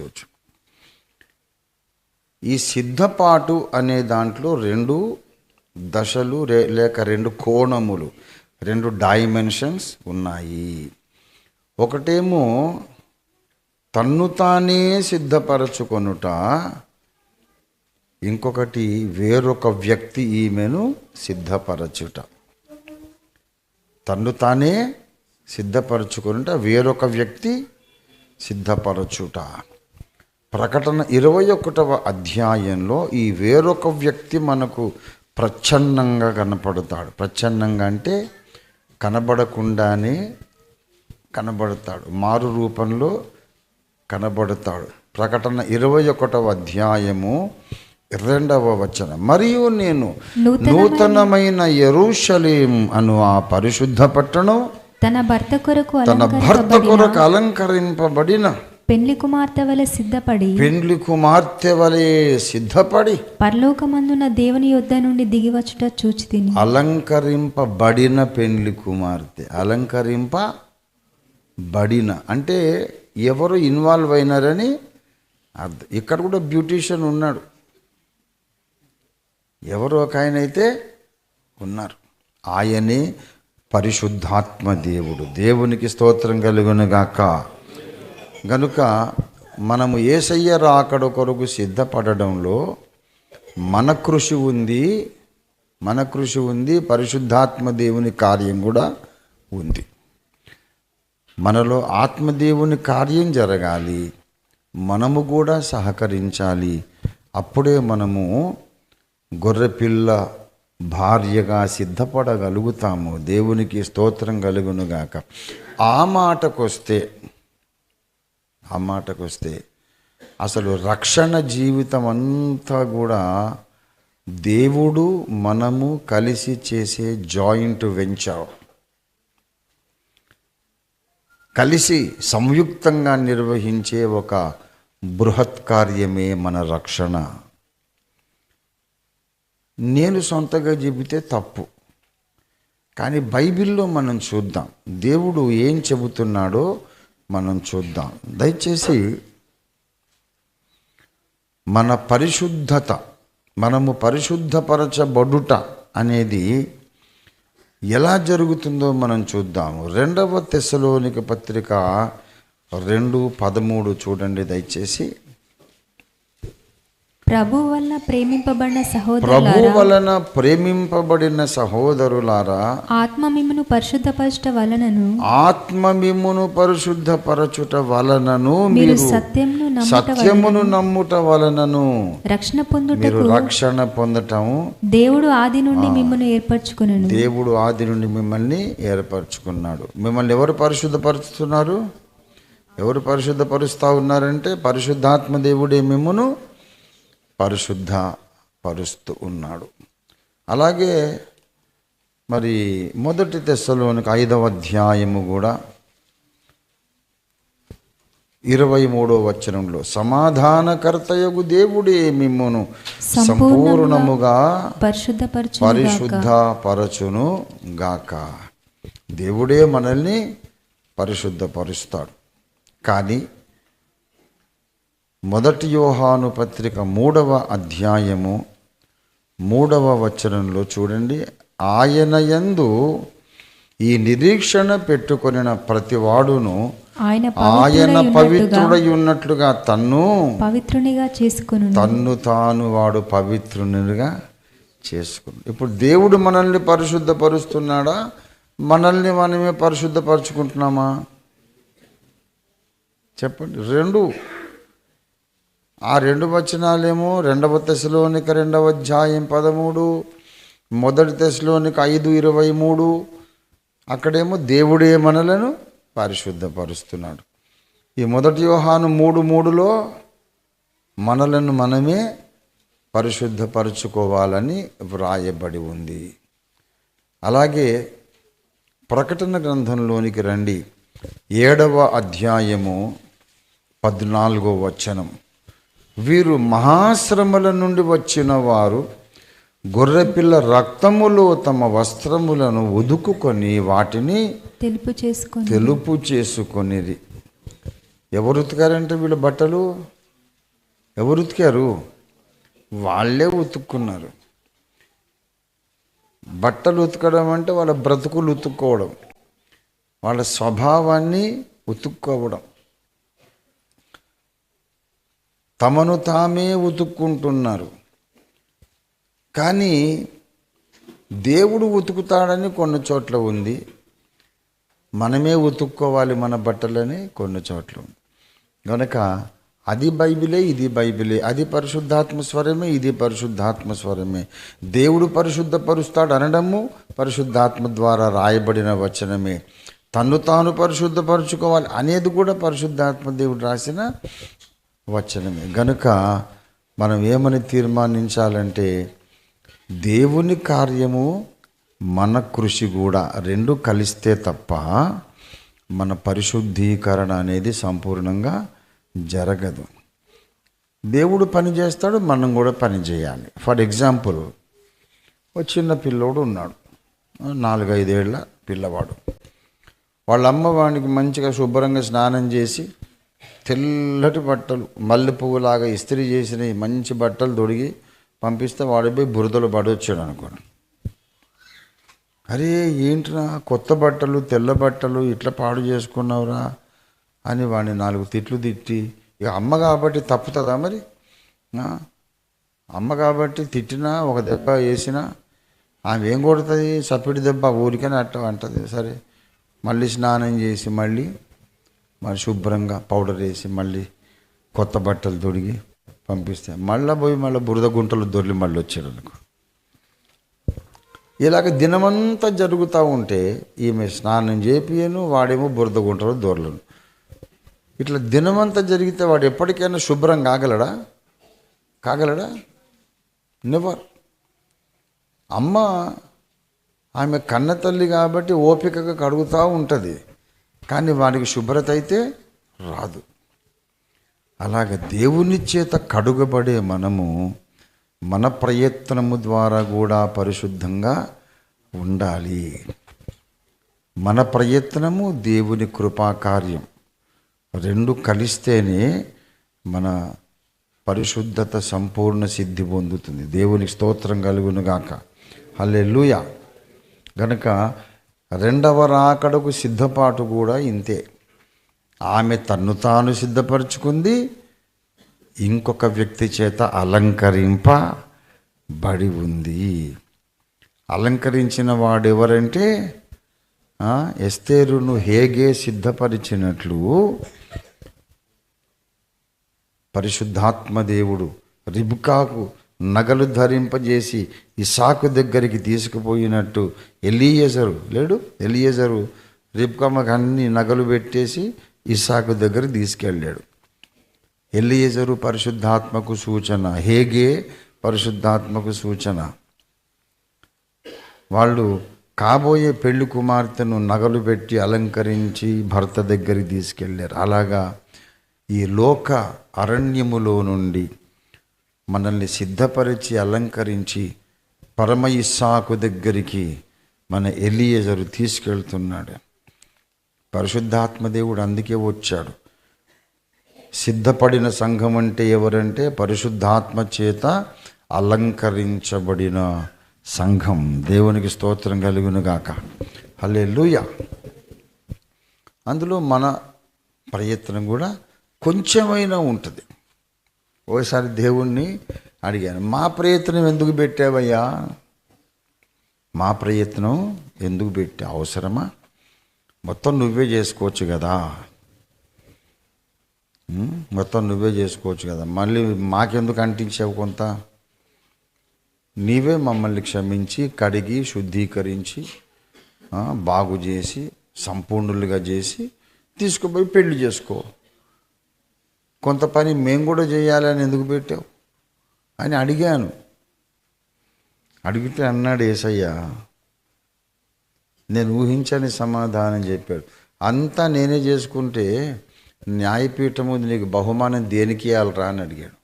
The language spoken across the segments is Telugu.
చేసేయచ్చు ఈ సిద్ధపాటు అనే దాంట్లో రెండు దశలు రే- లేక రెండు కోణములు రెండు డైమెన్షన్స్ ఉన్నాయి. ఒకటేమో తన్ను తానే సిద్ధపరచుకొనుట ఇంకొకటి వేరొక వ్యక్తి ఈమెను సిద్ధపరచుట. తన్ను తానే సిద్ధపరచుకొనుట వేరొక వ్యక్తి సిద్ధపరచుట. ప్రకటన ఇరవై ఒకటవ అధ్యాయంలో ఈ వేరొక వ్యక్తి మనకు ప్రచ్ఛన్నంగా కనపడతాడు. ప్రచ్ఛన్నంగా అంటే కనబడకుండానే కనబడతాడు. మారు రూపంలో కనబడతాడు. ప్రకటన ఇరవై ఒకటవ అధ్యాయము రెండవ వచనం. మరియు నేను నూతనమైన- ఎరుషలేం అను ఆ పరిశుద్ధ పట్టణం తన భర్త కొరకు తన భర్త కొరకు అలంకరింపబడిన పెళ్ళి కుమార్తె వలె సిద్ధపడి పెండ్లి కుమార్తె వలె సిద్ధపడి పరలోకమందున దేవుని యొద్ద నుండి దిగివచ్చుట చూచి తిని. అలంకరింపబడిన పెండ్లి కుమార్తె అలంకరింపబడిన అంటే ఎవరు ఇన్వాల్వ్ అయినారని అర్థం. ఇక్కడ కూడా బ్యూటీషియన్ ఉన్నాడు. ఎవరు ఒక ఆయన అయితే ఉన్నారు. ఆయనే పరిశుద్ధాత్మ దేవుడు. దేవునికి స్తోత్రం కలుగునుగాక గనుక మనము ఏసయ్య రాకడ కొరకు సిద్ధపడడంలో మన కృషి ఉంది మన కృషి ఉంది పరిశుద్ధాత్మ దేవుని కార్యం కూడా ఉంది. మనలో ఆత్మదేవుని కార్యం జరగాలి మనము కూడా సహకరించాలి. అప్పుడే మనము గొర్రెపిల్ల భార్యగా సిద్ధపడగలుగుతాము. దేవునికి స్తోత్రం కలుగునుగాక ఆ మాటకొస్తే ఆ మాటకు వస్తే అసలు రక్షణ జీవితం అంతా కూడా దేవుడు మనము కలిసి చేసే జాయింట్ వెంచర్. కలిసి సంయుక్తంగా నిర్వహించే ఒక బృహత్ కార్యమే మన రక్షణ. నేను సొంతగా చెబితే తప్పు. కానీ బైబిల్లో మనం చూద్దాం దేవుడు ఏం చెబుతున్నాడో మనం చూద్దాం. దయచేసి మన పరిశుద్ధత మనము పరిశుద్ధపరచబడుట అనేది ఎలా జరుగుతుందో మనం చూద్దాము రెండవ తెశలోనిక పత్రిక రెండు పదమూడు చూడండి దయచేసి. ప్రభు వల్ల ప్రేమింపబడిన ప్రభు సహోదరులారా వలన ప్రేమింపబడిన సహోదరులారా ఆత్మ మిమ్మును పరిశుద్ధపరచట వలనను ఆత్మ మిమ్మును పరిశుద్ధపరచుట వలనను మీరు సత్యమును సత్యమును నమ్ముట వలనను రక్షణ మీరు పొందుటకు రక్షణ పొందటము. దేవుడు ఆది నుండి మిమ్మల్ని ఏర్పరచుకునను. దేవుడు ఆది నుండి మిమ్మల్ని ఏర్పరచుకున్నాడు. మిమ్మల్ని ఎవరు పరిశుద్ధపరుస్తున్నారు? ఎవరు పరిశుద్ధపరుస్తూ ఉన్నారంటే పరిశుద్ధాత్మ దేవుడే మిమ్మును పరిశుద్ధ పరుస్తూ ఉన్నాడు. అలాగే మరి మొదటి తెస్సలోనికి ఐదవ అధ్యాయము కూడా ఇరవై మూడో వచనంలో సమాధానకర్తయగు దేవుడే మిమ్మును సంపూర్ణముగా పరిశుద్ధ పరచును గాక దేవుడే మనల్ని పరిశుద్ధపరుస్తాడు. కానీ మొదటి యోహాను పత్రిక మూడవ అధ్యాయము మూడవ వచనంలో చూడండి. ఆయన యందు ఈ నిరీక్షణ పెట్టుకొనిన ప్రతివాడును ఆయన ఆయన పవిత్రుడై ఉన్నట్లుగా తన్ను పవిత్రునిగా చేసుకును తన్ను తాను వాడు పవిత్రునిగా చేసుకున్నాడు ఇప్పుడు దేవుడు మనల్ని పరిశుద్ధపరుస్తున్నాడా? మనల్ని మనమే పరిశుద్ధపరుచుకుంటున్నామా? చెప్పండి. రెండు ఆ రెండు వచనాలేమో రెండవ దశలోనికి రెండవ అధ్యాయం పదమూడు మొదటి దశలోనికి ఐదు ఇరవై మూడు. అక్కడేమో దేవుడే మనలను పరిశుద్ధపరుస్తున్నాడు. ఈ మొదటి వ్యూహాను మూడు మూడులో మనలను మనమే పరిశుద్ధపరుచుకోవాలని వ్రాయబడి ఉంది. అలాగే ప్రకటన గ్రంథంలోనికి రండి. ఏడవ అధ్యాయము పద్నాలుగో వచనం. వీరు మహాశ్రమల నుండి వచ్చిన వారు గొర్రెపిల్ల రక్తములో తమ వస్త్రములను ఉదుకుకొని వాటిని తెలుపు చేసుకొని తెలుపు చేసుకొనిది ఎవరు ఉతికారంటే వీళ్ళ బట్టలు? ఎవరు ఉతికారు? వాళ్ళే ఉతుక్కున్నారు. బట్టలు ఉతకడం అంటే వాళ్ళ బ్రతుకులు ఉతుక్కోవడం. వాళ్ళ స్వభావాన్ని ఉతుక్కోవడం. తమను తామే ఉతుక్కుంటున్నారు. కానీ దేవుడు ఉతుకుతాడని కొన్ని చోట్ల ఉంది. మనమే ఉతుక్కోవాలి మన బట్టలని కొన్ని చోట్ల ఉంది. కనుక అది బైబిలే ఇది బైబిలే. అది పరిశుద్ధాత్మ స్వరమే ఇది పరిశుద్ధాత్మ స్వరమే. దేవుడు పరిశుద్ధపరుస్తాడు అనడము పరిశుద్ధాత్మ ద్వారా రాయబడిన వచనమే. తన్ను తాను పరిశుద్ధపరుచుకోవాలి అనేది కూడా పరిశుద్ధాత్మ దేవుడు రాసిన వచనమే. గనుక మనం ఏమని తీర్మానించాలంటే దేవుని కార్యము మన కృషి కూడా రెండు కలిస్తే తప్ప మన పరిశుద్ధీకరణ అనేది సంపూర్ణంగా జరగదు. దేవుడు పని చేస్తాడు మనం కూడా పని చేయాలి. ఫర్ ఎగ్జాంపుల్ ఒక చిన్న పిల్లోడు ఉన్నాడు. నాలుగైదేళ్ళ పిల్లవాడు. వాళ్ళ అమ్మ వాడికి మంచిగా శుభ్రంగా స్నానం చేసి తెల్లటి బట్టలు మల్లె పువ్వులాగా ఇస్త్రీ చేసిన మంచి బట్టలు తొడిగి పంపిస్తే వాడిపోయి బురదలు పడొచ్చాడు అనుకోండి. అరే ఏంట్రా కొత్త బట్టలు తెల్ల బట్టలు ఇట్లా పాడు చేసుకున్నావురా అని వాడిని నాలుగు తిట్లు తిట్టి ఇక అమ్మ కాబట్టి తప్పుతుందా మరి? అమ్మ కాబట్టి తిట్టినా ఒక దెబ్బ వేసినా ఆమె ఏం కొడుతుంది? చప్పిడి దెబ్బ ఊరికనే అట్ట అంటది. సరే మళ్ళీ స్నానం చేసి మళ్ళీ మరి శుభ్రంగా పౌడర్ వేసి మళ్ళీ కొత్త బట్టలు తొడిగి పంపిస్తే మళ్ళీ పోయి మళ్ళీ బురద గుంటలు దొర్లి మళ్ళీ వచ్చాడు అనుకో. ఇలాగ దినమంతా జరుగుతూ ఉంటే ఈమె స్నానం చేపియను వాడేమో బురద గుంటలు దొరలను. ఇట్లా దినమంతా జరిగితే వాడు ఎప్పటికైనా శుభ్రం కాగలడా? కాగలడా? నెవర్. అమ్మ ఆమె కన్న తల్లి కాబట్టి ఓపికగా కడుగుతూ ఉంటుంది. కానీ వాడికి శుభ్రత అయితే రాదు. అలాగ దేవుని చేత కడుగబడే మనము మన ప్రయత్నము ద్వారా కూడా పరిశుద్ధంగా ఉండాలి. మన ప్రయత్నము దేవుని కృపాకార్యం రెండు కలిస్తేనే మన పరిశుద్ధత సంపూర్ణ సిద్ధి పొందుతుంది. దేవునికి స్తోత్రం కలుగునుగాక. హల్లెలూయా. గనుక రెండవ రాకడకు సిద్ధపాటు కూడా ఇంతే. ఆమె తన్ను తాను సిద్ధపరచుకుంది ఇంకొక వ్యక్తి చేత అలంకరింపబడి ఉంది. అలంకరించిన వాడెవరంటే ఎస్తేరును హేగే సిద్ధపరిచినట్లు పరిశుద్ధాత్మ దేవుడు రిబ్కాకు నగలు ధరింపజేసి ఇసాకు దగ్గరికి తీసుకుపోయినట్టు ఎలియేజరు లేడు? ఎలియేజరు రిబ్కమ్మకు అన్ని నగలు పెట్టేసి ఇసాకు దగ్గర తీసుకెళ్ళాడు. ఎలియేజరు పరిశుద్ధాత్మకు సూచన. హేగే పరిశుద్ధాత్మకు సూచన. వాళ్ళు కాబోయే పెళ్ళి కుమార్తెను నగలు పెట్టి అలంకరించి భర్త దగ్గరికి తీసుకెళ్ళారు. అలాగా ఈ లోక అరణ్యములో నుండి మనల్ని సిద్ధపరిచి అలంకరించి పరమ ఇస్సాకు దగ్గరికి మన ఎలియజరు తీసుకెళ్తున్నాడు. పరిశుద్ధాత్మ దేవుడు అందుకే వచ్చాడు. సిద్ధపడిన సంఘం అంటే ఎవరంటే పరిశుద్ధాత్మ చేత అలంకరించబడిన సంఘం. దేవునికి స్తోత్రం కలుగునుగాక హలే లూయ అందులో మన ప్రయత్నం కూడా కొంచెమైనా ఉంటుంది. ఓసారి దేవుణ్ణి అడిగాను మా ప్రయత్నం ఎందుకు పెట్టావయ్యా? మా ప్రయత్నం ఎందుకు పెట్టా? అవసరమా? మొత్తం నువ్వే చేసుకోవచ్చు కదా. మొత్తం నువ్వే చేసుకోవచ్చు కదా. మళ్ళీ మాకెందుకు అంటించావు కొంత? నీవే మమ్మల్ని క్షమించి కడిగి శుద్ధీకరించి బాగు చేసి సంపూర్ణులుగా చేసి తీసుకుపోయి పెళ్ళి చేసుకో. కొంత పని మేము కూడా చేయాలని ఎందుకు పెట్టావు? అని అడిగాను. అడిగితే అన్నాడు ఏసయ్య నేను ఊహించని సమాధానం చెప్పాడు. అంతా నేనే చేసుకుంటే న్యాయపీఠం ముందు నీకు బహుమానం దేనికి ఇవ్వాలరా అని అడిగాడు.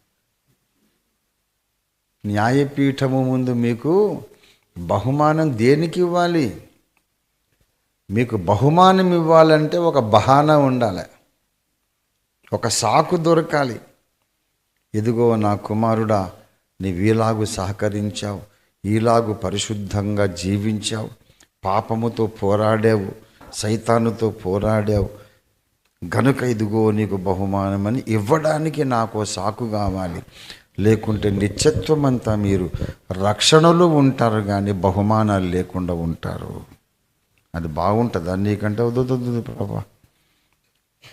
న్యాయపీఠము ముందు మీకు బహుమానం దేనికి ఇవ్వాలి? మీకు బహుమానం ఇవ్వాలంటే ఒక బహానా ఉండాలి. ఒక సాకు దొరకాలి. ఎదుగో నా కుమారుడా నీవీలాగు సహకరించావు ఈలాగు పరిశుద్ధంగా జీవించావు పాపముతో పోరాడావు సైతానుతో పోరాడావు. గనుక ఇదిగో నీకు బహుమానమని ఇవ్వడానికి నాకు సాకు కావాలి. లేకుంటే నిత్యత్వం అంతా మీరు రక్షణలో ఉంటారు కానీ బహుమానాలు లేకుండా ఉంటారు. అది బాగుంటుందా? నీకంటే వద్దు ప్రభా.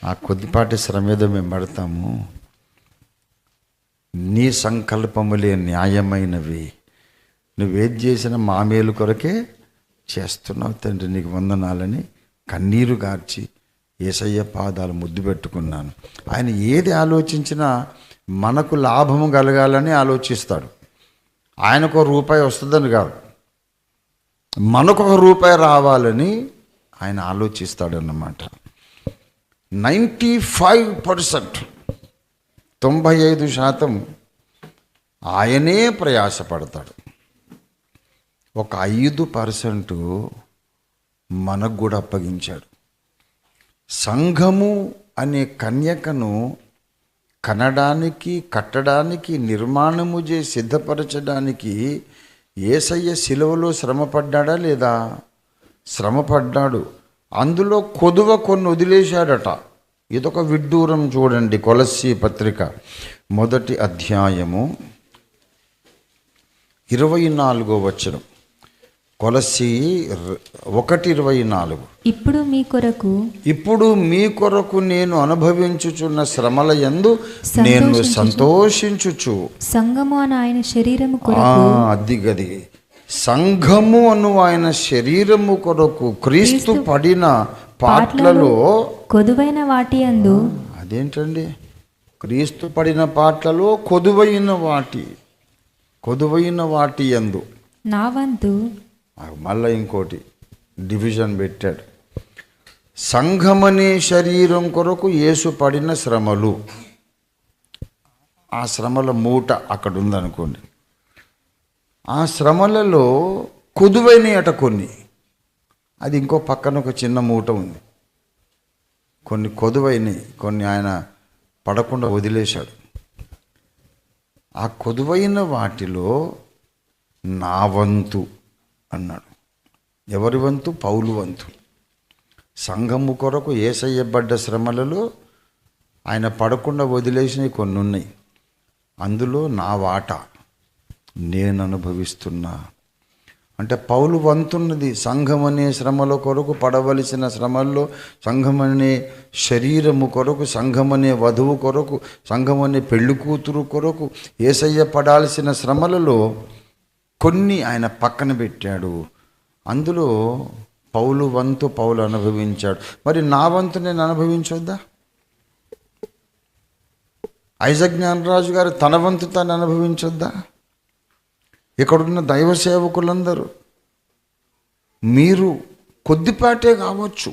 ఆ కొద్దిపాటి శ్రమ ఏదో మేము పడతాము. నీ సంకల్పములే న్యాయమైనవి నువ్వేది చేసిన మా మేలు కొరకే చేస్తున్నావు తండ్రి నీకు వందనాలని కన్నీరు గార్చి ఏసయ్య పాదాలు ముద్దు పెట్టుకున్నాను. ఆయన ఏది ఆలోచించినా మనకు లాభము కలగాలని ఆలోచిస్తాడు. ఆయనకు ఒక రూపాయి వస్తుందని కాదు. మనకు ఒక రూపాయి రావాలని ఆయన ఆలోచిస్తాడన్నమాట. Ninety five percent. తొంభై ఐదు శాతం ఆయనే ప్రయాసపడతాడు. ఒక ఐదు పర్సెంట్ మనకు కూడా అప్పగించాడు. సంఘము అనే కన్యకను కనడానికి కట్టడానికి నిర్మాణము చేసి సిద్ధపరచడానికి ఏసయ్య శిలువలో శ్రమపడ్డాడా లేదా? శ్రమపడ్డాడు. అందులో కొదువ కొన్ని వదిలేశాడట. ఇదొక విడ్డూరం చూడండి కొలస్సి పత్రిక. మొదటి అధ్యాయము ఇరవై నాలుగో వచనం. కొలసి ఒకటి ఇరవై నాలుగు. ఇప్పుడు మీ కొరకు ఇప్పుడు మీ కొరకు నేను అనుభవించుచున్న శ్రమల యందు నేను సంతోషించుచు. సంగము అని ఆయన శరీరము అది గది. సంఘము అను ఆయన శరీరము కొరకు క్రీస్తు పడిన పాటలలో కొదువైన వాటి అందు అదేంటండి? క్రీస్తు పడిన పాటలలో కొదువైన వాటి కొదువైన వాటి యందు నా వంతు. మళ్ళా ఇంకోటి డివిజన్ పెట్టాడు. సంఘమనే శరీరం కొరకు యేసు పడిన శ్రమలు. ఆ శ్రమల మూట అక్కడ ఉందనుకోండి. ఆ శ్రమలలో కుదువైనయట కొన్ని. అది ఇంకో పక్కన ఒక చిన్న మూట ఉంది. కొన్ని కొదువైనవి కొన్ని ఆయన పడకుండా వదిలేశాడు. ఆ కొదువైన వాటిలో నా వంతు అన్నాడు. ఎవరి వంతు? పౌలు వంతు. సంఘము కొరకు ఏసయ్యబడ్డ శ్రమలలో ఆయన పడకుండా వదిలేసినవి కొన్ని ఉన్నాయి అందులో నా వాటా. నేను అనుభవిస్తున్నా అంటే పౌలు వంతున్నది సంఘం అనే శ్రమల కొరకు పడవలసిన శ్రమల్లో సంఘం అనే శరీరము కొరకు సంఘం అనే వధువు కొరకు సంఘం అనే పెళ్ళి కూతురు కొరకు ఏసయ్య పడాల్సిన శ్రమలలో కొన్ని ఆయన పక్కన పెట్టాడు. అందులో పౌలు వంతు పౌలు అనుభవించాడు. మరి నా వంతు నేను అనుభవించొద్దా? ఐజ జ్ఞానరాజు గారు తన వంతు తాను అనుభవించొద్దా? ఇక్కడున్న దైవ సేవకులందరూ. మీరు కొద్దిపాటే కావచ్చు.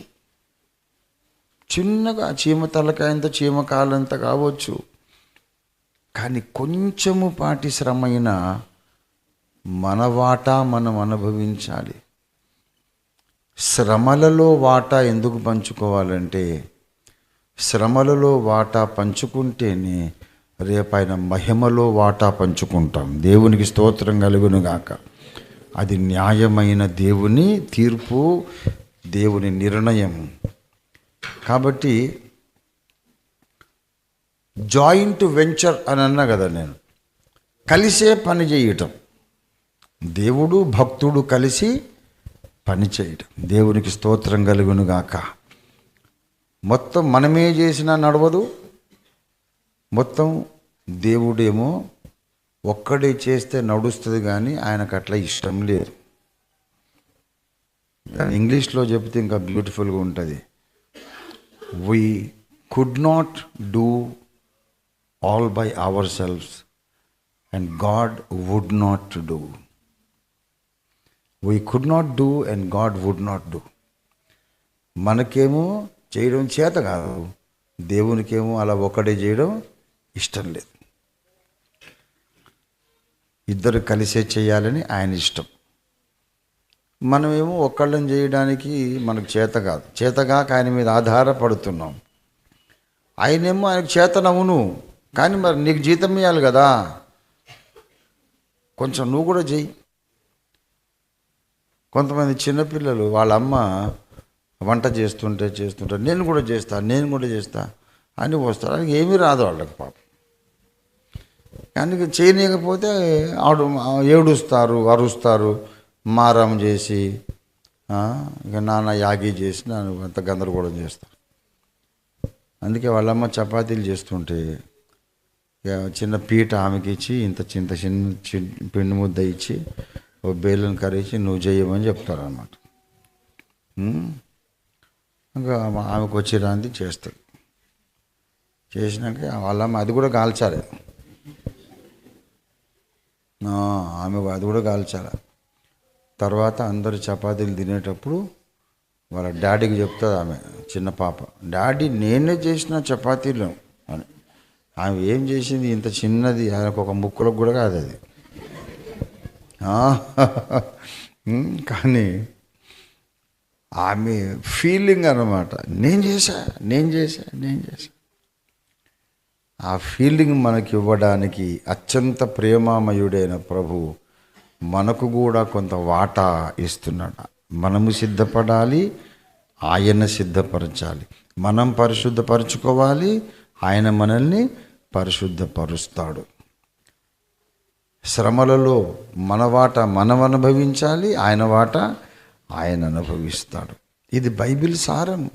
చిన్నగా చీమ తలకాయంత చీమ కాలంత కావచ్చు. కానీ కొంచెము పాటి శ్రమైన మన వాటా మనం అనుభవించాలి. శ్రమలలో వాటా ఎందుకు పంచుకోవాలంటే శ్రమలలో వాటా పంచుకుంటేనే రేపు ఆయన మహిమలో వాటా పంచుకుంటాం. దేవునికి స్తోత్రం కలుగును గాక అది న్యాయమైన దేవుని తీర్పు దేవుని నిర్ణయం. కాబట్టి జాయింట్ వెంచర్ అని అన్నా కదా నేను. కలిసే పని చేయటం. దేవుడు భక్తుడు కలిసి పని చేయటం. దేవునికి స్తోత్రం కలుగునుగాక. మొత్తం మనమే చేసినా నడవదు. మొత్తం దేవుడేమో ఒక్కడే చేస్తే నడుస్తుంది కానీ ఆయనకు అట్లా ఇష్టం లేదు. ఇంగ్లీష్లో చెప్తే ఇంకా బ్యూటిఫుల్గా ఉంటుంది. We could not do all by ourselves and God would not do we could not do and God would not do మనకేమో చేయడం చేత కాదు. దేవునికేమో అలా ఒక్కడే చేయడం ఇష్టం లేదు. ఇద్దరు కలిసే చేయాలని ఆయన ఇష్టం. మనమేమో ఒక్కళ్ళని చేయడానికి మనకు చేత కాదు. చేతగాక ఆయన మీద ఆధారపడుతున్నాం. ఆయనేమో ఆయనకు చేతనవును కానీ మరి నీకు జీతం ఇవ్వాలి కదా. కొంచెం నువ్వు కూడా చెయ్యి. కొంతమంది చిన్నపిల్లలు వాళ్ళ అమ్మ వంట చేస్తుంటే చేస్తుంటే నేను కూడా చేస్తా నేను కూడా చేస్తా. అన్ని వస్తారు అది ఏమీ రాదు వాళ్ళకి పాపం. అందుకే చేయనీయకపోతే ఆడు ఏడుస్తారు అరుస్తారు మారం చేసి ఇక నాన్న యాగి చేసి నన్ను అంత గందరగోళం చేస్తారు. అందుకే వాళ్ళమ్మ చపాతీలు చేస్తుంటే ఇక చిన్న పీట ఆమెకి ఇచ్చి ఇంత చింత చిన్న చి- పిండి ముద్ద ఇచ్చి ఓ బేలను కరిచి నువ్వు చేయమని చెప్తారనమాట ఇంకా ఆమెకు వచ్చి రాంది చేస్తాడు. చేసినాక వాళ్ళమ్మ అది కూడా కాల్చాలి. ఆమె అది కూడా కాల్చాలి. తర్వాత అందరు చపాతీలు తినేటప్పుడు వాళ్ళ డాడీకి చెప్తుంది ఆమె చిన్న పాప డాడీ నేనే చేసిన చపాతీలు అని. ఆమె ఏం చేసింది? ఇంత చిన్నది ఆయనకు ఒక ముక్కులకు కూడా కాదు అది. కానీ ఆమె ఫీలింగ్ అన్నమాట. నేను చేశా నేను చేశా నేను చేశా. ఆ ఫీలింగ్ మనకి ఇవ్వడానికి అత్యంత ప్రేమామయుడైన ప్రభు మనకు కూడా కొంత వాటా ఇస్తున్నాడు. మనము సిద్ధపడాలి ఆయన సిద్ధపరచాలి. మనం పరిశుద్ధపరచుకోవాలి ఆయన మనల్ని పరిశుద్ధపరుస్తాడు. శ్రమలలో మన వాట మనం అనుభవించాలి ఆయన వాట ఆయన అనుభవిస్తాడు. ఇది బైబిల్ సారం